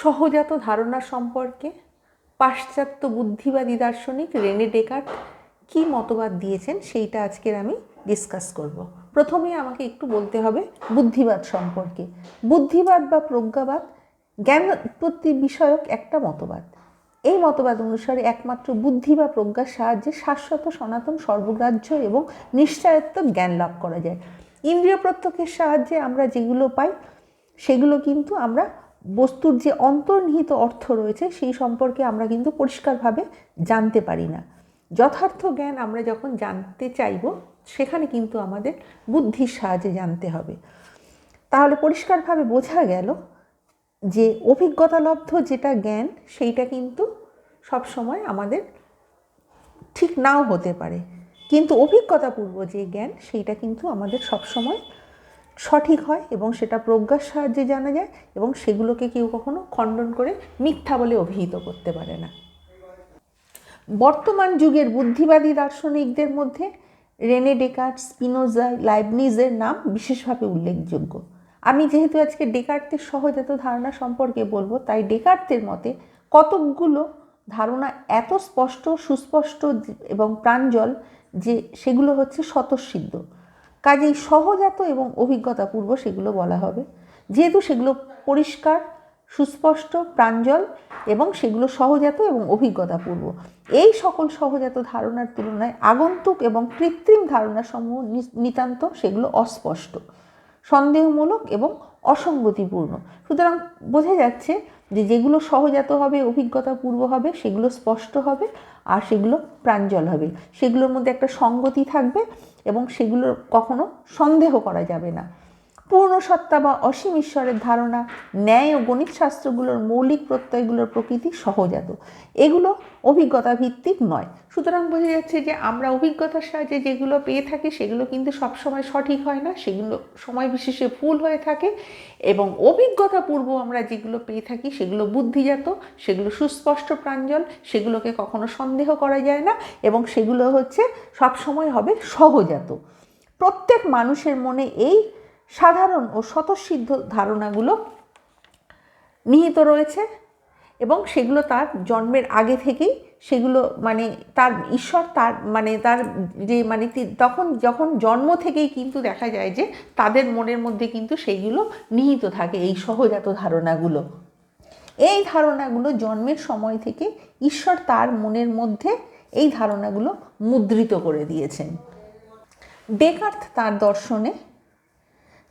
সহজাত ধারণা সম্পর্কে পাশ্চাত্য বুদ্ধিবাদী দার্শনিক রেনে ডেকার্ট কী মতবাদ দিয়েছেন সেইটা আজকের আমি ডিসকাস করব। প্রথমে আমাকে একটু বলতে হবে বুদ্ধিবাদ সম্পর্কে। বুদ্ধিবাদ বা প্রজ্ঞাবাদ জ্ঞান উৎপত্তি বিষয়ক একটা মতবাদ। এই মতবাদ অনুসারে একমাত্র বুদ্ধি বা প্রজ্ঞার সাহায্যে শাশ্বত, সনাতন, সর্বগ্রাহ্য এবং নিশ্চয়ত্ব জ্ঞান লাভ করা যায়। ইন্দ্রিয় প্রত্যক্ষের সাহায্যে আমরা যেগুলো পাই, সেগুলো কিন্তু আমরা বস্তুর যে অন্তর্নিহিত অর্থ রয়েছে সেই সম্পর্কে আমরা কিন্তু পরিষ্কারভাবে জানতে পারি না। যথার্থ জ্ঞান আমরা যখন জানতে চাইব, সেখানে কিন্তু আমাদের বুদ্ধির সাহায্যে জানতে হবে। তাহলে পরিষ্কারভাবে বোঝা গেল যে অভিজ্ঞতালব্ধ যেটা জ্ঞান, সেইটা কিন্তু সবসময় আমাদের ঠিক নাও হতে পারে। কিন্তু অভিজ্ঞতাপূর্ব যে জ্ঞান, সেইটা কিন্তু আমাদের সবসময় সঠিক হয় এবং সেটা প্রজ্ঞার সাহায্যে জানা যায় এবং সেগুলোকে কেউ কখনো খণ্ডন করে মিথ্যা বলে অভিহিত করতে পারে না। বর্তমান যুগের বুদ্ধিবাদী দার্শনিকদের মধ্যে রেনে ডেকার্ট, স্পিনোজা, লাইবনিজের নাম বিশেষভাবে উল্লেখযোগ্য। আমি যেহেতু আজকে ডেকার্টের সহজাত ধারণা সম্পর্কে বলব, তাই ডেকার্টের মতে কতকগুলো ধারণা এত স্পষ্ট, সুস্পষ্ট এবং প্রাঞ্জল যে সেগুলো হচ্ছে স্বতঃসিদ্ধ। কাজেই সহজাত এবং অভিজ্ঞতাপূর্ব সেগুলো বলা হবে। যেহেতু সেগুলো পরিষ্কার, সুস্পষ্ট, প্রাঞ্জল এবং সেগুলো সহজাত এবং অভিজ্ঞতাপূর্ব। এই সকল সহজাত ধারণার তুলনায় আগন্তুক এবং কৃত্রিম ধারণাসমূহ নিতান্ত সেগুলো অস্পষ্ট, সন্দেহমূলক এবং অসঙ্গতিপূর্ণ। সুতরাং বোঝা যাচ্ছে যে যেগুলো সহজাত হবে, অভিজ্ঞতাপূর্ব হবে, সেগুলো স্পষ্ট হবে আর সেগুলো প্রাঞ্জল হবে। সেগুলোর মধ্যে একটা সঙ্গতি থাকবে এবং সেগুলো কখনো সন্দেহ করা যাবে না। পূর্ণ সত্তা বা অসীম ঈশ্বরের ধারণা, ন্যায় ও গণিত শাস্ত্রগুলোর মৌলিক প্রত্যয়গুলোর প্রকৃতি সহজাত। এগুলো অভিজ্ঞতা ভিত্তিক নয়। সুতরাং বোঝা যাচ্ছে যে আমরা অভিজ্ঞতার সাহায্যে যেগুলো পেয়ে থাকি, সেগুলো কিন্তু সবসময় সঠিক হয় না, সেগুলো সময় বিশেষে ভুল হয়ে থাকে এবং অভিজ্ঞতা পূর্ব আমরা যেগুলো পেয়ে থাকি, সেগুলো বুদ্ধিজাত, সেগুলো সুস্পষ্ট প্রাঞ্জল, সেগুলোকে কখনো সন্দেহ করা যায় না এবং সেগুলো হচ্ছে সবসময় হবে সহজাত। প্রত্যেক মানুষের মনে এই সাধারণ ও স্বতঃসিদ্ধ ধারণাগুলো নিহিত রয়েছে এবং সেগুলো তার জন্মের আগে থেকেই সেগুলো মানে তার ঈশ্বর তার মানে তার যে মানে তখন যখন জন্ম থেকেই কিন্তু দেখা যায় যে তাদের মনের মধ্যে কিন্তু সেইগুলো নিহিত থাকে এই সহজাত ধারণাগুলো। এই ধারণাগুলো জন্মের সময় থেকে ঈশ্বর তার মনের মধ্যে এই ধারণাগুলো মুদ্রিত করে দিয়েছেন। ডেকার্থ তার দর্শনে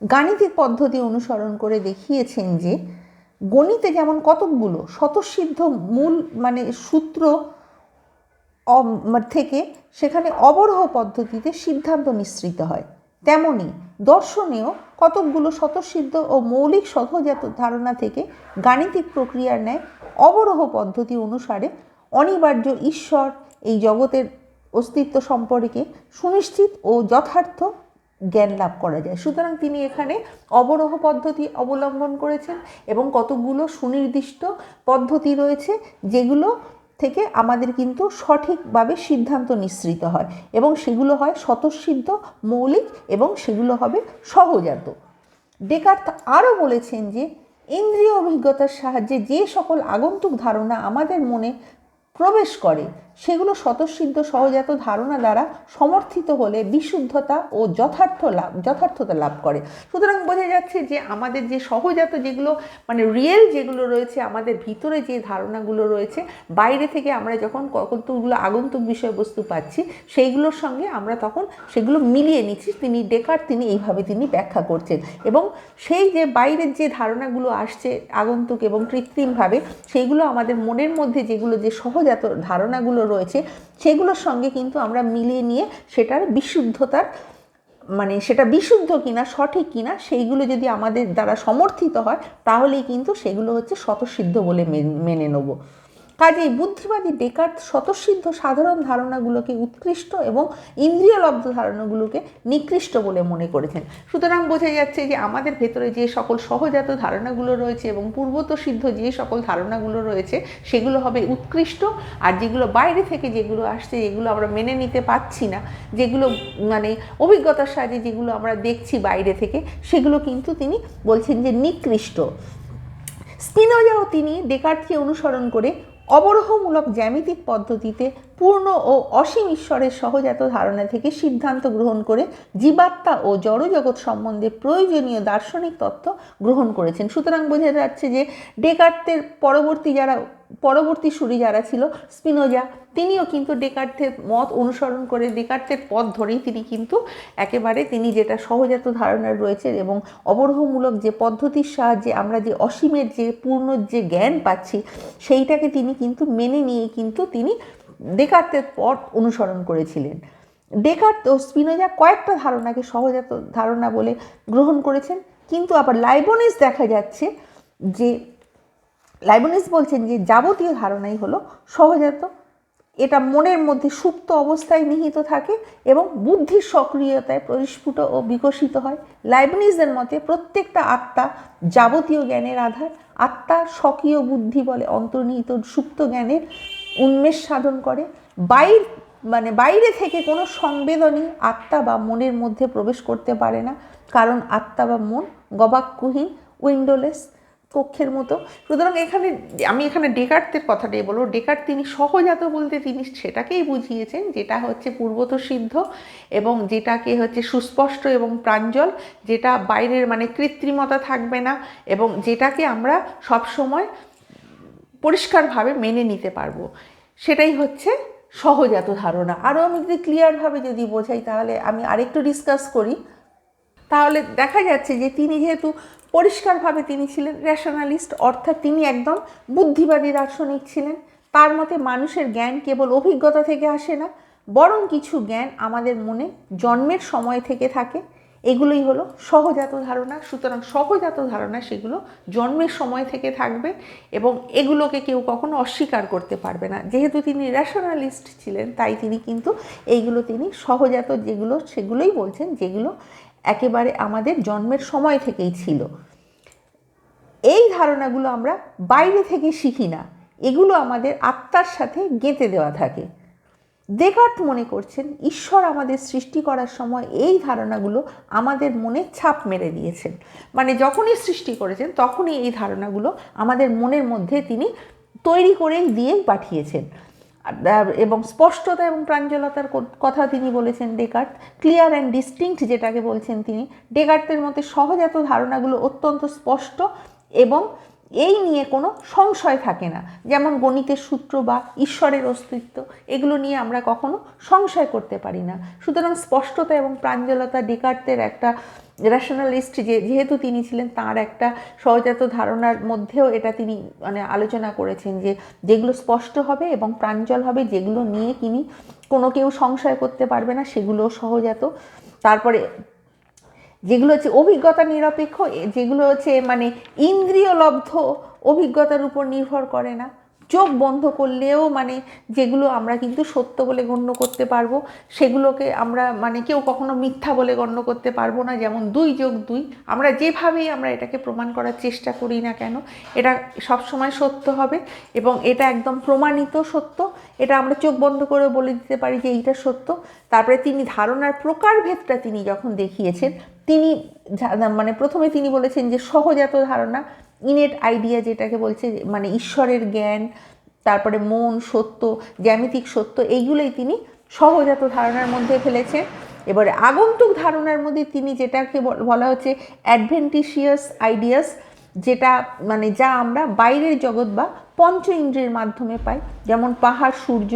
গাণিতিক পদ্ধতি অনুসরণ করে দেখিয়েছেন যে, গণিতে যেমন কতকগুলো স্বতঃসিদ্ধ মূল মানে সূত্র থেকে সেখানে অবরহ পদ্ধতিতে সিদ্ধান্ত মিশ্রিত হয়, তেমনি দর্শনেও কতকগুলো স্বতঃসিদ্ধ ও মৌলিক সহজাত ধারণা থেকে গাণিতিক প্রক্রিয়ার ন্যায় অবরহ পদ্ধতি অনুসারে অনিবার্য ঈশ্বর এই জগতের অস্তিত্ব সম্পর্কে সুনিশ্চিত ও যথার্থ জ্ঞান লাভ করা যায়। সুতরাং তিনি এখানে অবরোহ পদ্ধতি অবলম্বন করেছেন এবং কতগুলো সুনির্দিষ্ট পদ্ধতি রয়েছে যেগুলো থেকে আমাদের কিন্তু সঠিকভাবে সিদ্ধান্ত নিঃসৃত হয় এবং সেগুলো হয় স্বতঃসিদ্ধ, মৌলিক এবং সেগুলো হবে সহজাত। ডেকার্থ আরও বলেছেন যে, ইন্দ্রিয় অভিজ্ঞতার সাহায্যে যে সকল আগন্তুক ধারণা আমাদের মনে প্রবেশ করে সেগুলো স্বতঃসিদ্ধ সহজাত ধারণা দ্বারা সমর্থিত হলে বিশুদ্ধতা ও যথার্থ লাভ, যথার্থতা লাভ করে। সুতরাং বোঝা যাচ্ছে যে আমাদের যে সহজাত যেগুলো মানে রিয়েল যেগুলো রয়েছে, আমাদের ভিতরে যে ধারণাগুলো রয়েছে, বাইরে থেকে আমরা যখন কতগুলো আগন্তুক বিষয়বস্তু পাচ্ছি, সেইগুলোর সঙ্গে আমরা তখন সেগুলো মিলিয়ে নিচ্ছি, তিনি ডেকার, তিনি এইভাবে তিনি ব্যাখ্যা করছেন। এবং সেই যে বাইরের যে ধারণাগুলো আসছে আগন্তুক এবং কৃত্রিমভাবে, সেইগুলো আমাদের মনের মধ্যে যেগুলো যে সহজাত ধারণাগুলো রয়েছে, সেগুলোর সঙ্গে কিন্তু আমরা মিলিয়ে নিয়ে সেটার বিশুদ্ধতার মানে সেটা বিশুদ্ধ কিনা, সঠিক কিনা, সেইগুলো যদি আমাদের দ্বারা সমর্থিত হয়, তাহলেই কিন্তু সেগুলো হচ্ছে স্বতঃসিদ্ধ বলে মেনে নেব। কাজেই বুদ্ধিবাদী ডেকার্ট স্বতঃসিদ্ধ, সাধারণ ধারণাগুলোকে উৎকৃষ্ট এবং ইন্দ্রিয়লব্ধ ধারণাগুলোকে নিকৃষ্ট বলে মনে করেছেন। সুতরাং বোঝা যাচ্ছে যে আমাদের ভেতরে যে সকল সহজাত ধারণাগুলো রয়েছে এবং পূর্বত সিদ্ধ যে সকল ধারণাগুলো রয়েছে, সেগুলো হবে উৎকৃষ্ট। আর যেগুলো বাইরে থেকে যেগুলো আসছে, যেগুলো আমরা মেনে নিতে পাচ্ছি না, যেগুলো মানে অভিজ্ঞতার সাহায্যে যেগুলো আমরা দেখছি বাইরে থেকে, সেগুলো কিন্তু তিনি বলছেন যে নিকৃষ্ট। স্পিনোজাও তিনি ডেকার্টকে অনুসরণ করে অবরোহমূলক জ্যামিতিক পদ্ধতিতে পূর্ণ ও অসীম ঈশ্বরের সহজাত ধারণা থেকে সিদ্ধান্ত গ্রহণ করে জীবাত্মা ও জড়জগৎ সম্বন্ধে প্রয়োজনীয় দার্শনিক তত্ত্ব গ্রহণ করেছেন। সুতরাং বোঝা যাচ্ছে যে ডেকার্তের পরবর্তী যারা, পরবর্তী সুরি যারা ছিল, স্পিনোজা, তিনিও কিন্তু ডেকার্থের মত অনুসরণ করে, ডেকার্থের পথ ধরেই তিনি কিন্তু একেবারে তিনি যেটা সহজাত ধারণা রয়েছে এবং অবরোহমূলক যে পদ্ধতির সাহায্যে আমরা যে অসীমের যে পূর্ণ যে জ্ঞান পাচ্ছি, সেইটাকে তিনি কিন্তু মেনে নিয়ে কিন্তু তিনি ডেকার্তের পথ অনুসরণ করেছিলেন। ডেকার্ত ও স্পিনোজা কয়েকটা ধারণাকে সহজাত ধারণা বলে গ্রহণ করেছেন, কিন্তু আবার লাইবনিস দেখা যাচ্ছে যে, লাইবনিস বলছেন যে যাবতীয় ধারণাই হলো সহজাত। এটা মনের মধ্যে সুপ্ত অবস্থায় নিহিত থাকে এবং বুদ্ধির সক্রিয়তায় পরিস্ফুট ও বিকশিত হয়। লাইবনিসের মতে প্রত্যেকটা আত্মা যাবতীয় জ্ঞানের আধার। আত্মা স্বকীয় বুদ্ধি বলে অন্তর্নিহিত সুপ্ত জ্ঞানের উন্মেষ সাধন করে। বাইর মানে বাইরে থেকে কোনো সংবেদনই আত্মা বা মনের মধ্যে প্রবেশ করতে পারে না। কারণ আত্মা বা মন গবাক্ষহীন, উইন্ডোলেস কক্ষের মতো। সুতরাং এখানে, আমি এখানে ডেকার্তের কথাটাই বলব। ডেকার্ট তিনি সহজাত বলতে তিনি সেটাকেই বুঝিয়েছেন, যেটা হচ্ছে পূর্বত সিদ্ধ এবং যেটাকে হচ্ছে সুস্পষ্ট এবং প্রাঞ্জল, যেটা বাইরের মানে কৃত্রিমতা থাকবে না এবং যেটাকে আমরা সবসময় পরিষ্কারভাবে মেনে নিতে পারব। সেটাই হচ্ছে সহজাত ধারণা। আরও আমি যদি ক্লিয়ারভাবে যদি বোঝাই, তাহলে আমি আরেকটু ডিসকাস করি। তাহলে দেখা যাচ্ছে যে তিনি যেহেতু পরিষ্কারভাবে তিনি ছিলেন র্যাশনালিস্ট অর্থাৎ তিনি একদম বুদ্ধিবাদী দার্শনিক ছিলেন, তার মতে মানুষের জ্ঞান কেবল অভিজ্ঞতা থেকে আসে না, বরং কিছু জ্ঞান আমাদের মনে জন্মের সময় থেকে থাকে। এগুলোই হলো সহজাত ধারণা। সুতরাং সহজাত ধারণা সেগুলো জন্মের সময় থেকে থাকবে এবং এগুলোকে কেউ কখনো অস্বীকার করতে পারবে না। যেহেতু তিনি রেশনালিস্ট ছিলেন, তাই তিনি কিন্তু এইগুলো তিনি সহজাত যেগুলো সেগুলোই বলছেন, যেগুলো একেবারে আমাদের জন্মের সময় থেকেই ছিল। এই ধারণাগুলো আমরা বাইরে থেকে শিখি না। এগুলো আমাদের আত্মার সাথে গেঁথে দেওয়া থাকে। দেকার্ট মনে করছেন, ঈশ্বর আমাদের সৃষ্টি করার সময় এই ধারণাগুলো আমাদের মনে ছাপ মেরে দিয়েছেন। মানে যখনই সৃষ্টি করেছেন, তখনই এই ধারণাগুলো আমাদের মনের মধ্যে তিনি তৈরি করেই দিয়ে পাঠিয়েছেন। এবং স্পষ্টতা এবং প্রাঞ্জলতার কথা তিনি বলেছেন ডেকার্ট ক্লিয়ার অ্যান্ড ডিস্টিংক্ট যেটাকে বলছেন তিনি ডেকার্টের মধ্যে সহজাত ধারণাগুলো অত্যন্ত স্পষ্ট এবং এই নিয়ে কোনো সংশয় থাকে না। যেমন গণিতের সূত্র বা ঈশ্বরের অস্তিত্ব, এগুলো নিয়ে আমরা কখনো সংশয় করতে পারি না। সুতরাং স্পষ্টতা এবং প্রাঞ্জলতা ডেকার্টের একটা র্যাশনালিস্ট যে, যেহেতু তিনি ছিলেন, তার একটা সহজাত ধারণার মধ্যেও এটা তিনি মানে আলোচনা করেছেন যে, যেগুলো স্পষ্ট হবে এবং প্রাঞ্জল হবে, যেগুলো নিয়ে তিনি কোনো কেউ সংশয় করতে পারবে না সেগুলো সহজাত। তারপরে যেগুলো হচ্ছে অভিজ্ঞতা নিরপেক্ষ যেগুলো হচ্ছে মানে ইন্দ্রিয়লব্ধ অভিজ্ঞতার উপর নির্ভর করে না। চোখ বন্ধ করলেও মানে যেগুলো আমরা কিন্তু সত্য বলে গণ্য করতে পারব, সেগুলোকে আমরা মানে কেউ কখনো মিথ্যা বলে গণ্য করতে পারব না। যেমন দুই যোগ দুই, আমরা যেভাবেই আমরা এটাকে প্রমাণ করার চেষ্টা করি না কেন, এটা সবসময় সত্য হবে এবং এটা একদম প্রমাণিত সত্য। এটা আমরা চোখ বন্ধ করে বলে দিতে পারি যে এইটা সত্য। তারপরে তিনি ধারণার প্রকারভেদটা তিনি যখন দেখিয়েছেন, তিনি মানে প্রথমে তিনি বলেছেন যে সহজাত ধারণা ইনেট আইডিয়া যেটাকে বলছে মানে ঈশ্বরের জ্ঞান, তারপরে মন, সত্য, জ্যামিতিক সত্য, এইগুলোই তিনি সহজাত ধারণার মধ্যে ফেলেছেন। এবারে আগন্তুক ধারণার মধ্যে তিনি যেটাকে বলা হচ্ছে অ্যাডভেন্টিশিয়াস আইডিয়াস যেটা মানে যা আমরা বাইরের জগৎ বা পঞ্চ ইন্দ্রের মাধ্যমে পাই, যেমন পাহাড়, সূর্য,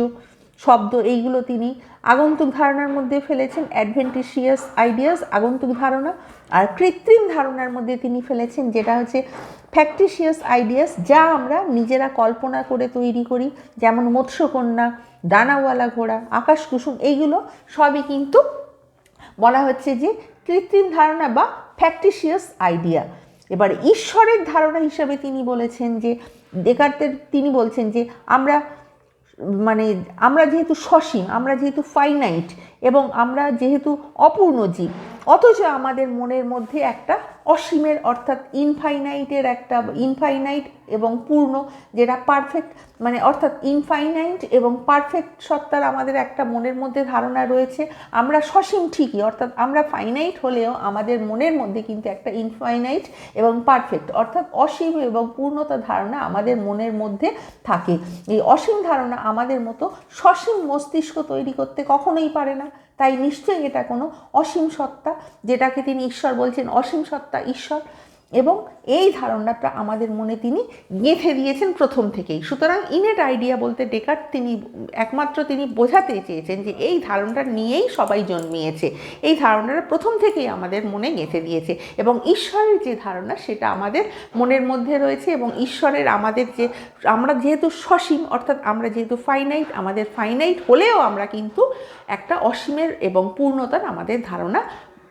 শব্দ, এইগুলো তিনি আগন্তুক ধারণার মধ্যে ফেলেছেন। অ্যাডভেন্টিশিয়াস আইডিয়াস আগন্তুক ধারণা, আর কৃত্রিম ধারণার মধ্যে তিনি ফেলেছেন, যেটা হচ্ছে ফ্যাক্টিশিয়াস আইডিয়াস যা আমরা নিজেরা কল্পনা করে তৈরি করি, যেমন মৎস্যকন্যা ডানাওয়ালা ঘোড়া আকাশ কুসুম এইগুলো সবই কিন্তু বলা হচ্ছে যে কৃত্রিম ধারণা বা ফ্যাক্টিশিয়াস আইডিয়া এবার ঈশ্বরের ধারণা হিসাবে তিনি বলেছেন যে, ডেকার্তের তিনি বলছেন যে, আমরা মানে আমরা যেহেতু সসীম, আমরা যেহেতু ফাইনাইট এবং আমরা যেহেতু অপূর্ণ জীব অথচ আমাদের মনের মধ্যে একটা অসীমের, অর্থাৎ ইনফাইনাইটের একটা ইনফাইনাইট এবং পূর্ণ যেটা পারফেক্ট মানে অর্থাৎ ইনফাইনাইট এবং পারফেক্ট সত্তার আমাদের একটা মনের মধ্যে ধারণা রয়েছে। আমরা সসীম ঠিকই, অর্থাৎ আমরা ফাইনাইট হলেও আমাদের মনের মধ্যে কিন্তু একটা ইনফাইনাইট এবং পারফেক্ট অর্থাৎ অসীম এবং পূর্ণতা ধারণা আমাদের মনের মধ্যে থাকে। এই অসীম ধারণা আমাদের মতো সসীম মস্তিষ্ক তৈরি করতে কখনোই পারে না। তাই নিশ্চয়ই এটা কোনো অসীম সত্তা যেটাকে তিনি ঈশ্বর বলছেন অসীম সত্তা ঈশ্বর। এবং এই ধারণাটা আমাদের মনে তিনি গেঁথে দিয়েছেন প্রথম থেকেই। সুতরাং ইনেট আইডিয়া বলতে ডেকার তিনি একমাত্র তিনি বোঝাতে চেয়েছেন যে এই ধারণাটা নিয়েই সবাই জন্মিয়েছে। এই ধারণাটা প্রথম থেকেই আমাদের মনে গেঁথে দিয়েছে এবং ঈশ্বরের যে ধারণা সেটা আমাদের মনের মধ্যে রয়েছে এবং ঈশ্বরের আমাদের যে আমরা যেহেতু সসীম, অর্থাৎ আমরা যেহেতু ফাইনাইট আমাদের ফাইনাইট হলেও আমরা কিন্তু একটা অসীমের এবং পূর্ণতার আমাদের ধারণা